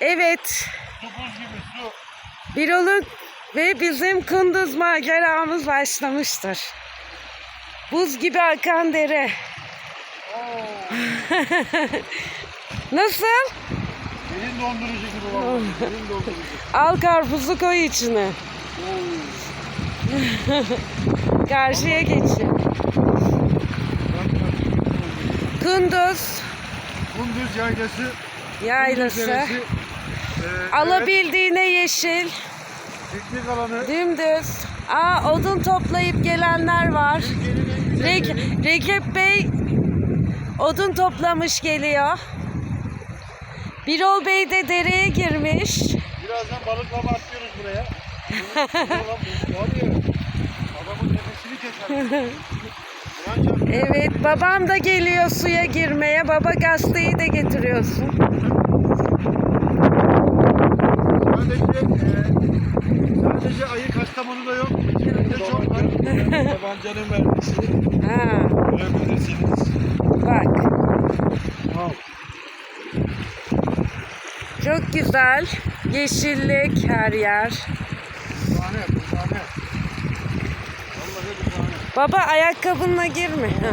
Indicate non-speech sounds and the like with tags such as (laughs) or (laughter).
Evet. Buz gibi su. Birol'un ve bizim Kunduz maceramız başlamıştır. Buz gibi akan dere. (laughs) Nasıl? Derin dondurucu gibi. Derin dondurucu. Al karpuzu koy içine. (laughs) Karşıya geçin. Kunduz Kunduz yaylası. Kunduz yaylası. E, evet, Alabildiğine yeşil. piknik alanı. Dümdüz. Aa odun toplayıp gelenler var. Türkiye'nin en güzel Re- yeri. Recep Bey odun toplamış geliyor. Birol Bey de dereye girmiş. Birazdan balıklama atlıyoruz buraya. (laughs) Evet babam da geliyor suya girmeye. Baba gazeteyi de getiriyorsun. Ayı Kastamonu'da yok. İçeride çok var. (laughs) Tabancanın mermisi. Ha, Görebilirsiniz. bak Wow. çok güzel. Yeşillik her yer. Bu sahne. Baba ayakkabınla girme. Ha.